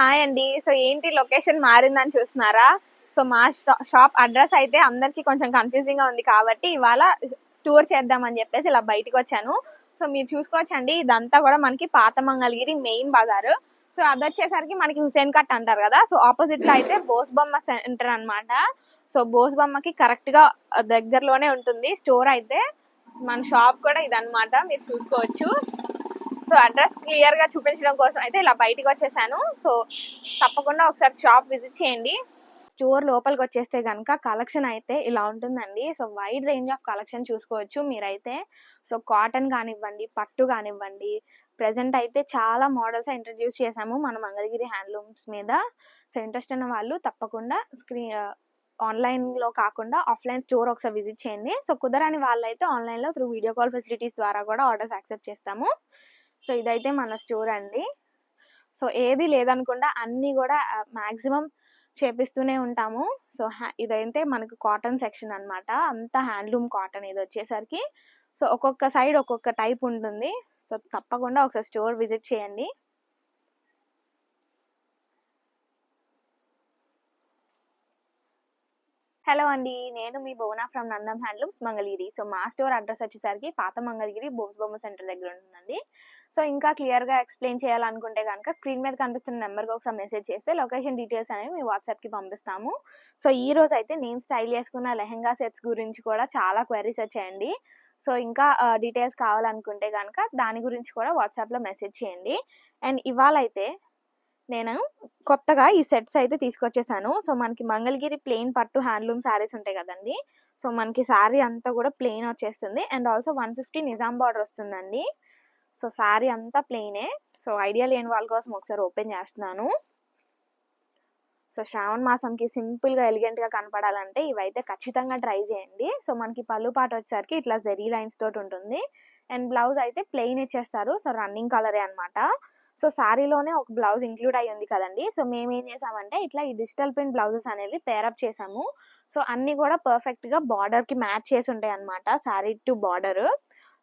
Hi అండి. So ఏంటి location మారిందని చూస్తున్నారా? సో మా షా- షాప్ అడ్రస్ అయితే అందరికి కొంచెం కన్ఫ్యూజింగ్గా ఉంది కాబట్టి ఇవాళ టూర్ చేద్దామని చెప్పేసి ఇలా బయటికి వచ్చాను. సో మీరు చూసుకోవచ్చండి. ఇదంతా కూడా మనకి పాత మంగళగిరి మెయిన్ బజారు. సో అది వచ్చేసరికి మనకి హుసేన్ కట్ అంటారు కదా. సో ఆపోజిట్లో అయితే బోస్ బొమ్మ సెంటర్ అన్నమాట. సో బోస్ బొమ్మకి కరెక్ట్గా దగ్గరలోనే ఉంటుంది. స్టోర్ అయితే మన షాప్ కూడా ఇదనమాట మీరు చూసుకోవచ్చు. సో అడ్రస్ క్లియర్గా చూపించడం కోసం అయితే ఇలా బయటికి వచ్చేసాను. సో తప్పకుండా ఒకసారి షాప్ విజిట్ చేయండి. స్టోర్ లోపలికి వచ్చేస్తే కనుక కలెక్షన్ అయితే ఇలా ఉంటుందండి. So wide range of collection చూసుకోవచ్చు మీరైతే. సో కాటన్ కానివ్వండి పట్టు కానివ్వండి ప్రెసెంట్ అయితే చాలా మోడల్స్ ఇంట్రడ్యూస్ చేసాము మన మంగళగిరి హ్యాండ్లూమ్స్ మీద. సో ఇంట్రెస్ట్ ఉన్న వాళ్ళు తప్పకుండా స్క్రీన్ ఆన్లైన్లో కాకుండా ఆఫ్లైన్ స్టోర్ ఒకసారి విజిట్ చేయండి. సో కుదరని వాళ్ళైతే ఆన్లైన్లో త్రూ వీడియో కాల్ ఫెసిలిటీస్ ద్వారా కూడా ఆర్డర్స్ యాక్సెప్ట్ చేస్తాము. సో ఇదైతే మన స్టోర్ అండి. సో ఏది లేదనుకుండా అన్నీ కూడా మ్యాక్సిమం చేపిస్తూనే ఉంటాము. సో హ్యా- ఇదైతే మనకు కాటన్ సెక్షన్ అనమాట అంతా హ్యాండ్లూమ్ కాటన్ ఇది వచ్చేసరికి. సో ఒక్కొక్క సైడ్ ఒక్కొక్క టైప్ ఉంటుంది. సో తప్పకుండా ఒకసారి స్టోర్ విజిట్ చేయండి. హలో అండి నేను మీ Bhuvana from Nandam handlooms Mangalagiri. So మా స్టోర్ అడ్రస్ వచ్చేసరికి పాత మంగళగిరి బోస్ బొమ్మ సెంటర్ దగ్గర ఉంటుందండి. సో ఇంకా క్లియర్గా ఎక్స్ప్లెయిన్ చేయాలనుకుంటే కనుక స్క్రీన్ మీద కనిపిస్తున్న నెంబర్కి ఒకసారి మెసేజ్ చేస్తే లొకేషన్ డీటెయిల్స్ అనేవి మీ వాట్సాప్కి పంపిస్తాము. సో ఈ రోజు అయితే నేను స్టైల్ చేసుకున్న లెహెంగా సెట్స్ గురించి కూడా చాలా క్వైరీస్ వచ్చాయండి. సో ఇంకా డీటెయిల్స్ కావాలనుకుంటే కనుక దాని గురించి కూడా వాట్సాప్లో మెసేజ్ చేయండి. అండ్ ఇవాళ అయితే నేను కొత్తగా ఈ సెట్స్ అయితే తీసుకొచ్చేసాను. సో మనకి మంగళగిరి ప్లెయిన్ పట్టు హ్యాండ్లూమ్ శారీస్ ఉంటాయి కదండి. సో మనకి శారీ అంతా కూడా ప్లెయిన్ వచ్చేస్తుంది. And also one fifty Nizam border వస్తుందండి. సో శారీ అంతా ప్లెయినే సో ఐడియా లేని వాళ్ళ కోసం ఒకసారి ఓపెన్ చేస్తున్నాను. సో శ్రావణ మాసంకి సింపుల్గా ఎలిగెంట్గా కనపడాలంటే ఇవైతే ఖచ్చితంగా ట్రై చేయండి. సో మనకి పళ్ళు పాట వచ్చేసరికి ఇట్లా జెరీ లైన్స్ తోటి ఉంటుంది. అండ్ బ్లౌజ్ అయితే ప్లెయిన్ ఇచ్చేస్తారు. సో రన్నింగ్ కలరే అన్నమాట. సో శారీలోనే ఒక బ్లౌజ్ ఇంక్లూడ్ అయ్యి ఉంది కదండి. సో మేము ఏం చేసామంటే ఇట్లా ఈ డిజిటల్ ప్రింట్ బ్లౌజెస్ అనేవి పేరప్ చేసాము. సో అన్నీ కూడా పర్ఫెక్ట్గా బార్డర్కి మ్యాచ్ చేసి ఉంటాయి అనమాట శారీ టు బార్డర్.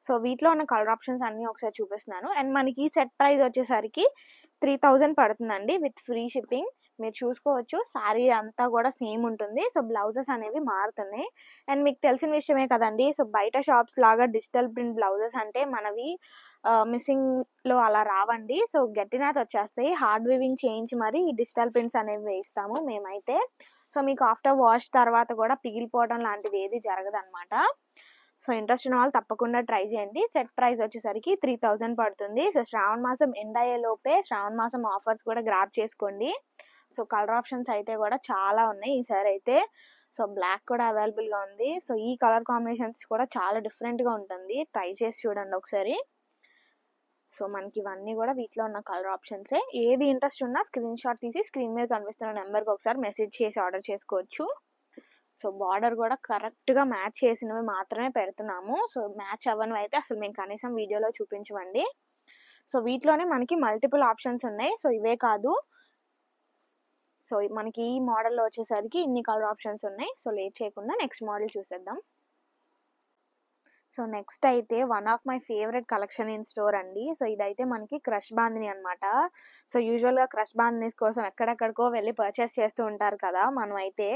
సో వీటిలో ఉన్న కలర్ ఆప్షన్స్ అన్నీ ఒకసారి చూపిస్తున్నాను. అండ్ మనకి సెట్ ప్రైస్ వచ్చేసరికి త్రీ థౌజండ్ పడుతుందండి విత్ ఫ్రీ షిప్పింగ్ మీరు చూసుకోవచ్చు శారీ అంతా కూడా సేమ్ ఉంటుంది. సో బ్లౌజెస్ అనేవి మారుతున్నాయి. అండ్ మీకు తెలిసిన విషయమే కదండి సో బయట షాప్స్ లాగా డిజిటల్ ప్రింట్ బ్లౌజెస్ అంటే మనవి మిస్సింగ్లో అలా రావండి. సో గట్టినాథ్ వచ్చేస్తాయి. హార్డ్ వీవింగ్ చేయించి మరి ఈ డిజిటల్ ప్రింట్స్ అనేవి వేయిస్తాము మేమైతే. సో మీకు ఆఫ్టర్ వాష్ తర్వాత కూడా పిగిలిపోవడం లాంటిది ఏది జరగదు అనమాట సో ఇంట్రెస్ట్ ఉన్న వాళ్ళు తప్పకుండా ట్రై చేయండి. సెట్ ప్రైస్ వచ్చేసరికి త్రీ థౌజండ్ పడుతుంది. సో శ్రావణ మాసం ఎండ్ అయ్యే లోపే శ్రావణ మాసం ఆఫర్స్ కూడా గ్రాప్ చేసుకోండి. సో కలర్ ఆప్షన్స్ అయితే కూడా చాలా ఉన్నాయి ఈసారి అయితే. సో బ్లాక్ కూడా అవైలబుల్గా ఉంది. సో ఈ కలర్ కాంబినేషన్స్ కూడా చాలా డిఫరెంట్గా ఉంటుంది. ట్రై చేసి చూడండి ఒకసారి. సో మనకి ఇవన్నీ కూడా వీటిలో ఉన్న కలర్ ఆప్షన్సే. ఏది ఇంట్రెస్ట్ ఉన్నా స్క్రీన్ షాట్ తీసి స్క్రీన్ మీద కనిపిస్తున్న నెంబర్కి ఒకసారి మెసేజ్ చేసి ఆర్డర్ చేసుకోవచ్చు. సో బార్డర్ కూడా కరెక్ట్గా మ్యాచ్ చేసినవి మాత్రమే పెడుతున్నాము. సో మ్యాచ్ అవ్వనివి అయితే అసలు మేము కనీసం వీడియోలో చూపించమండి. సో వీటిలోనే మనకి మల్టిపుల్ ఆప్షన్స్ ఉన్నాయి. సో ఇవే కాదు. సో మనకి ఈ మోడల్లో వచ్చేసరికి ఇన్ని కలర్ ఆప్షన్స్ ఉన్నాయి. సో లేట్ చేయకుండా నెక్స్ట్ మోడల్ చూసేద్దాం. సో నెక్స్ట్ అయితే one of my favourite collection in store అండి. సో ఇదైతే మనకి క్రష్ బాందిని అనమాట సో యూజువల్గా క్రష్ బాందినీస్ కోసం ఎక్కడెక్కడికో వెళ్ళి పర్చేస్ చేస్తూ ఉంటారు కదా మనం అయితే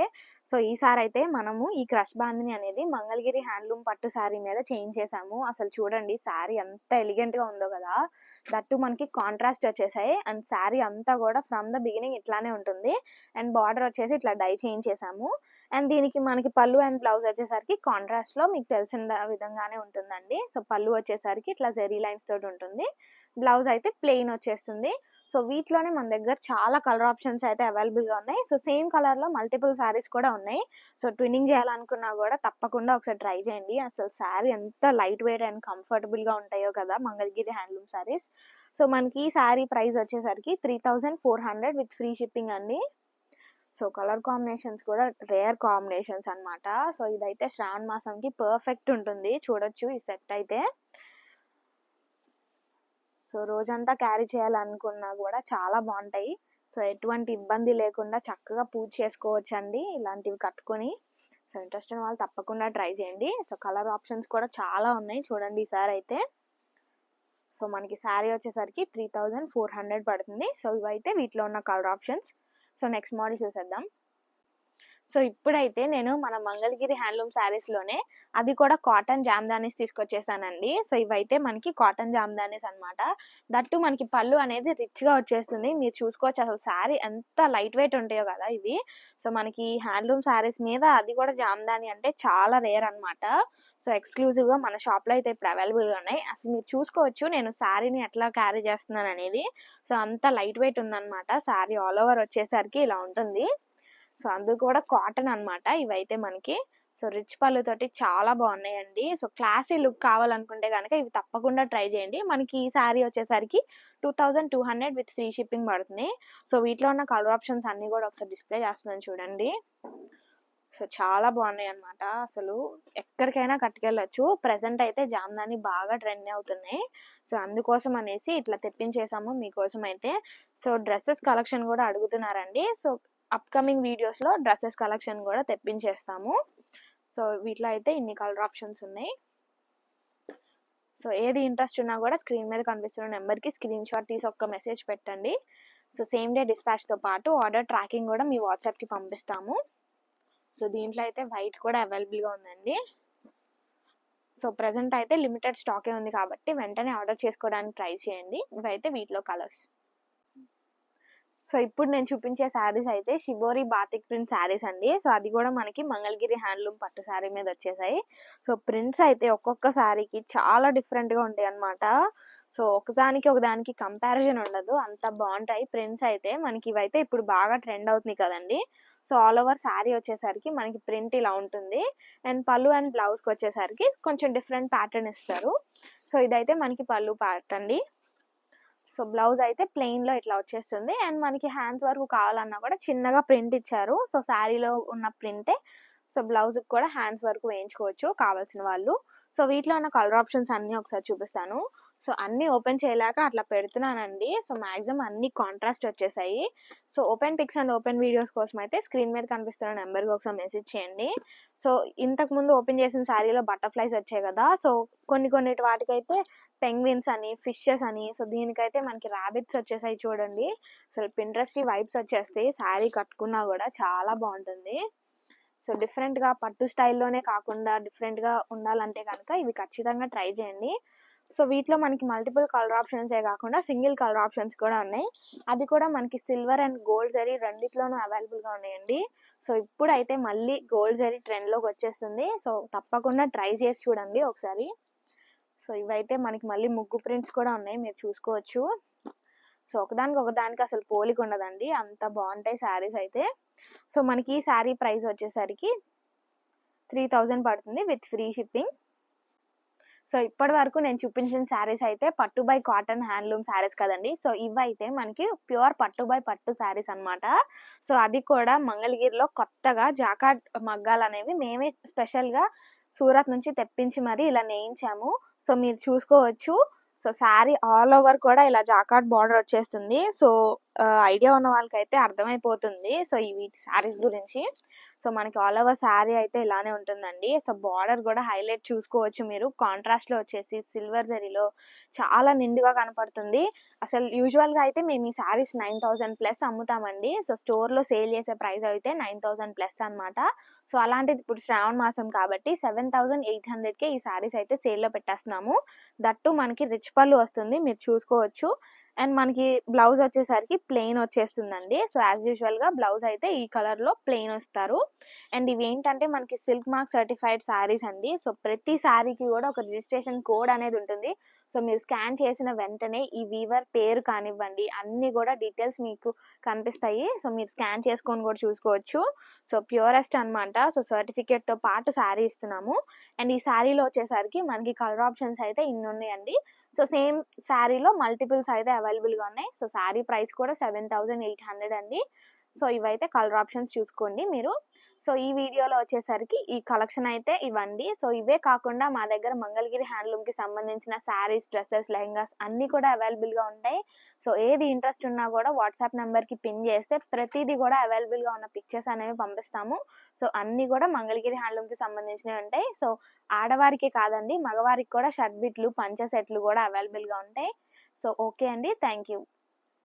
సో ఈసారి అయితే మనము ఈ క్రష్ బాందిని అనేది మంగళగిరి హ్యాండ్లూమ్ పట్టు శారీ మీద చేంజ్ చేసాము. అసలు చూడండి శారీ ఎంత ఎలిగెంట్గా ఉందో కదా. దట్టు మనకి కాంట్రాస్ట్ వచ్చేసాయి. అండ్ శారీ అంతా కూడా ఫ్రమ్ ద బిగినింగ్ ఇట్లానే ఉంటుంది. అండ్ బార్డర్ వచ్చేసి ఇట్లా డై చేంజ్ చేసాము. అండ్ దీనికి మనకి పళ్ళు అండ్ బ్లౌజ్ వచ్చేసరికి కాంట్రాస్ట్లో మీకు తెలిసిన విధంగా విధంగానే ఉంటుందండి. సో పళ్ళు వచ్చేసరికి ఇట్లా జెరీ లైన్స్ తోటి ఉంటుంది. బ్లౌజ్ అయితే ప్లెయిన్ వచ్చేస్తుంది. సో వీటిలోనే మన దగ్గర చాలా కలర్ ఆప్షన్స్ అయితే అవైలబుల్గా ఉన్నాయి. సో సేమ్ కలర్లో మల్టిపుల్ సారీస్ కూడా ఉన్నాయి. సో ట్విన్నింగ్ చేయాలనుకున్నా కూడా తప్పకుండా ఒకసారి ట్రై చేయండి. అసలు శారీ ఎంత లైట్ వెయిట్ అండ్ కంఫర్టబుల్గా ఉంటాయో కదా మంగళగిరి హ్యాండ్లూమ్ సారీస్. సో మనకి ఈ శారీ ప్రైస్ వచ్చేసరికి three thousand four hundred with free shipping అండి. సో కలర్ కాంబినేషన్స్ కూడా రేర్ కాంబినేషన్స్ అన్నమాట. సో ఇదైతే శ్రావణ మాసంకి పర్ఫెక్ట్ ఉంటుంది. చూడొచ్చు ఈ సెట్ అయితే. సో రోజంతా క్యారీ చేయాలనుకున్నా కూడా చాలా బాగుంటాయి. సో ఎటువంటి ఇబ్బంది లేకుండా చక్కగా పూజ చేసుకోవచ్చు అండి ఇలాంటివి కట్టుకొని. సో ఇంట్రెస్ట్ ఉన్న వాళ్ళు తప్పకుండా ట్రై చేయండి. సో కలర్ ఆప్షన్స్ కూడా చాలా ఉన్నాయి. చూడండి ఈసారి అయితే. సో మనకి శారీ వచ్చేసరికి త్రీ థౌజండ్ ఫోర్ హండ్రెడ్ పడుతుంది. సో ఇవైతే వీటిలో ఉన్న colour options. So next model చూసేద్దాం. సో ఇప్పుడైతే నేను మన మంగళగిరి హ్యాండ్లూమ్ శారీస్లోనే అది కూడా కాటన్ జామ్దానీస్ తీసుకొచ్చేసానండి. సో ఇవైతే మనకి కాటన్ జామ్దానీస్ అనమాట దట్టు మనకి పళ్ళు అనేది రిచ్గా వచ్చేస్తుంది. మీరు చూసుకోవచ్చు అసలు శారీ ఎంత లైట్ వెయిట్ ఉంటాయో కదా ఇవి. సో మనకి హ్యాండ్లూమ్ శారీస్ మీద అది కూడా జామ్దాని అంటే చాలా రేర్ అనమాట సో ఎక్స్క్లూజివ్గా మన షాప్లో అయితే ఇప్పుడు అవైలబుల్గా ఉన్నాయి. అసలు మీరు చూసుకోవచ్చు నేను శారీని ఎట్లా క్యారీ చేస్తున్నాను అనేది సో అంత లైట్ వెయిట్ ఉందన్నమాట. శారీ ఆల్ ఓవర్ వచ్చేసరికి ఇలా ఉంటుంది. సో అందుకు కూడా కాటన్ అన్నమాట ఇవైతే మనకి. సో రిచ్ పళ్ళుతోటి చాలా బాగున్నాయండి. సో క్లాసీ లుక్ కావాలనుకుంటే కనుక ఇవి తప్పకుండా ట్రై చేయండి. మనకి ఈ శారీ వచ్చేసరికి two thousand two hundred with free shipping పడుతుంది. సో వీటిలో ఉన్న కలర్ ఆప్షన్స్ అన్నీ కూడా ఒకసారి డిస్ప్లే చేస్తున్నాను చూడండి. సో చాలా బాగున్నాయి అనమాట అసలు ఎక్కడికైనా కట్టుకెళ్ళచ్చు. ప్రజెంట్ అయితే జామ్దాని బాగా ట్రెండ్ అవుతున్నాయి. సో అందుకోసం అనేసి ఇట్లా తెప్పించేసాము మీకోసం అయితే సో డ్రెస్సెస్ కలెక్షన్ కూడా అడుగుతున్నారండి. సో అప్కమింగ్ వీడియోస్లో డ్రెస్సెస్ కలెక్షన్ కూడా తెప్పించేస్తాము. సో వీటిలో అయితే ఇన్ని కలర్ ఆప్షన్స్ ఉన్నాయి. సో ఏది ఇంట్రెస్ట్ ఉన్నా కూడా స్క్రీన్ మీద కనిపిస్తున్న నెంబర్కి స్క్రీన్ షాట్ తీసి ఒక్క మెసేజ్ పెట్టండి. సో సేమ్ డే డిస్పాచ్తో పాటు ఆర్డర్ ట్రాకింగ్ కూడా మీ వాట్సాప్కి పంపిస్తాము. సో దీంట్లో అయితే వైట్ కూడా అవైలబుల్గా ఉందండి. సో ప్రజెంట్ అయితే లిమిటెడ్ స్టాకే ఉంది కాబట్టి వెంటనే ఆర్డర్ చేసుకోవడానికి ట్రై చేయండి. ఇవైతే వీటిలో కలర్స్ సో ఇప్పుడు నేను చూపించే శారీస్ అయితే షిబోరి బాతిక్ ప్రింట్ శారీస్ అండి. సో అది కూడా మనకి మంగళగిరి హ్యాండ్లూమ్ పట్టు శారీ మీద వచ్చేసాయి. సో ప్రింట్స్ అయితే ఒక్కొక్క శారీకి చాలా డిఫరెంట్గా ఉంటాయి అన్నమాట. సో ఒకదానికి ఒకదానికి కంపారిజన్ ఉండదు. అంత బాగుంటాయి ప్రింట్స్ అయితే. మనకి ఇవైతే ఇప్పుడు బాగా ట్రెండ్ అవుతుంది కదండి. సో ఆల్ ఓవర్ శారీ వచ్చేసరికి మనకి ప్రింట్ ఇలా ఉంటుంది. అండ్ పళ్ళు అండ్ బ్లౌజ్కి వచ్చేసరికి కొంచెం డిఫరెంట్ ప్యాటర్న్ ఇస్తారు. సో ఇదైతే మనకి పళ్ళు ప్యాటర్ అండి. సో బ్లౌజ్ అయితే ప్లెయిన్లో ఇట్లా వచ్చేస్తుంది. అండ్ మనకి హ్యాండ్స్ వరకు కావాలన్నా కూడా చిన్నగా ప్రింట్ ఇచ్చారు. సో శారీలో ఉన్న ప్రింటే. సో బ్లౌజ్ కూడా హ్యాండ్స్ వరకు వేయించుకోవచ్చు కావాల్సిన వాళ్ళు. సో వీటిలో ఉన్న కలర్ ఆప్షన్స్ అన్ని ఒకసారి చూపిస్తాను. సో అన్నీ ఓపెన్ చేయలేక అట్లా పెడుతున్నానండి. సో మ్యాక్సిమం అన్ని కాంట్రాస్ట్ వచ్చేసాయి. So open pics and open videos కోసం అయితే స్క్రీన్ మీద కనిపిస్తున్న నెంబర్కి ఒకసారి మెసేజ్ చేయండి. సో ఇంతకుముందు ఓపెన్ చేసిన శారీలో బటర్ఫ్లైస్ వచ్చాయి కదా! సో కొన్ని కొన్ని వాటికైతే పెంగ్విన్స్ అని ఫిషెస్ అని సో దీనికైతే మనకి ర్యాబిట్స్ వచ్చేసాయి చూడండి. అసలు పింట్రెస్ట్ వైబ్స్ వచ్చేస్తాయి. శారీ కట్టుకున్నా కూడా చాలా బాగుంటుంది. సో డిఫరెంట్గా పట్టు స్టైల్లోనే కాకుండా డిఫరెంట్గా ఉండాలంటే కనుక ఇవి ఖచ్చితంగా ట్రై చేయండి. సో వీటిలో మనకి మల్టిపుల్ కలర్ ఆప్షన్సే కాకుండా సింగిల్ కలర్ ఆప్షన్స్ కూడా ఉన్నాయి. అది కూడా మనకి సిల్వర్ అండ్ గోల్డ్ జరీ రెండిట్లోనూ అవైలబుల్గా ఉన్నాయండి. సో ఇప్పుడైతే మళ్ళీ గోల్డ్ జరీ ట్రెండ్లోకి వచ్చేస్తుంది. సో తప్పకుండా ట్రై చేసి చూడండి ఒకసారి. సో ఇవైతే మనకి మళ్ళీ ముగ్గు ప్రింట్స్ కూడా ఉన్నాయి. మీరు చూసుకోవచ్చు. సో ఒకదానికి ఒకదానికి అసలు పోలిక ఉండదండి. అంత బాగుంటాయి శారీస్ అయితే. సో మనకి ఈ శారీ ప్రైస్ వచ్చేసరికి త్రీ థౌజండ్ పడుతుంది విత్ ఫ్రీ షిప్పింగ్ సో ఇప్పటి వరకు నేను చూపించిన శారీస్ అయితే పట్టు బై కాటన్ హ్యాండ్లూమ్ శారీస్ కదండి. సో ఇవైతే మనకి ప్యూర్ పట్టు బై పట్టు శారీస్ అన్నమాట. సో అది కూడా మంగళగిరిలో కొత్తగా జాకాట్ మగ్గాలు అనేవి మేమే స్పెషల్గా సూరత్ నుంచి తెప్పించి మరి ఇలా నేయించాము. సో మీరు చూసుకోవచ్చు. సో శారీ ఆల్ ఓవర్ కూడా ఇలా జాకాట్ బార్డర్ వచ్చేస్తుంది. సో ఐడియా ఉన్న వాళ్ళకైతే అర్థమైపోతుంది. సో ఇవి శారీస్ గురించి. సో మనకి ఆల్ ఓవర్ శారీ అయితే ఇలానే ఉంటుందండి. సో బార్డర్ కూడా హైలైట్ చూసుకోవచ్చు మీరు. కాంట్రాస్ట్లో వచ్చేసి సిల్వర్ జరీలో చాలా నిండుగా కనపడుతుంది. అసలు యూజువల్గా అయితే మేము ఈ శారీస్ నైన్ థౌజండ్ ప్లస్ అమ్ముతామండి. సో స్టోర్లో సేల్ చేసే ప్రైస్ అయితే నైన్ థౌసండ్ ప్లస్ అన్నమాట. సో అలాంటిది ఇప్పుడు శ్రావణ మాసం కాబట్టి సెవెన్ థౌసండ్ ఎయిట్ హండ్రెడ్కే ఈ శారీస్ అయితే సేల్లో పెట్టేస్తున్నాము. దట్టు మనకి రిచ్ పళ్ళు వస్తుంది మీరు చూసుకోవచ్చు. అండ్ మనకి బ్లౌజ్ వచ్చేసరికి ప్లెయిన్ వచ్చేస్తుందండి. సో యాజ్ యూజువల్గా బ్లౌజ్ అయితే ఈ కలర్లో ప్లెయిన్ వస్తారు. అండ్ ఇవి ఏంటంటే మనకి సిల్క్ మార్క్ సర్టిఫైడ్ శారీస్ అండి. సో ప్రతి శారీకి కూడా ఒక రిజిస్ట్రేషన్ కోడ్ అనేది ఉంటుంది. సో మీరు స్కాన్ చేసిన వెంటనే ఈ వీవర్ పేరు కానివ్వండి అన్ని కూడా డీటెయిల్స్ మీకు కనిపిస్తాయి. సో మీరు స్కాన్ చేసుకొని కూడా చూసుకోవచ్చు. సో ప్యూరెస్ట్ అనమాట సో సర్టిఫికేట్తో పాటు శారీ ఇస్తున్నాము. అండ్ ఈ శారీలో వచ్చేసరికి మనకి కలర్ ఆప్షన్స్ అయితే ఇన్ని ఉన్నాయండి సో సేమ్ శారీలో మల్టిపుల్స్ అయితే అవైలబుల్గా ఉన్నాయి. సో శారీ ప్రైస్ కూడా సెవెన్ థౌజండ్ ఎయిట్ హండ్రెడ్ అండి. సో ఇవైతే కలర్ ఆప్షన్స్ చూసుకోండి మీరు. సో ఈ వీడియోలో వచ్చేసరికి ఈ కలెక్షన్ అయితే ఇవ్వండి సో ఇవే కాకుండా మా దగ్గర మంగళగిరి హ్యాండ్లూమ్కి సంబంధించిన శారీస్ డ్రెస్సెస్ లెహంగాస్ అన్నీ కూడా అవైలబుల్గా ఉంటాయి. సో ఏది ఇంట్రెస్ట్ ఉన్నా కూడా వాట్సాప్ నెంబర్కి పిన్ చేస్తే ప్రతిదీ కూడా అవైలబుల్గా ఉన్న పిక్చర్స్ అనేవి పంపిస్తాము. సో అన్నీ కూడా మంగళగిరి హ్యాండ్లూమ్కి సంబంధించినవి ఉంటాయి. సో ఆడవారికి కాదండి మగవారికి కూడా షర్ట్ బిట్లు పంచ సెట్లు కూడా అవైలబుల్గా ఉంటాయి. సో ఓకే అండి. Thank you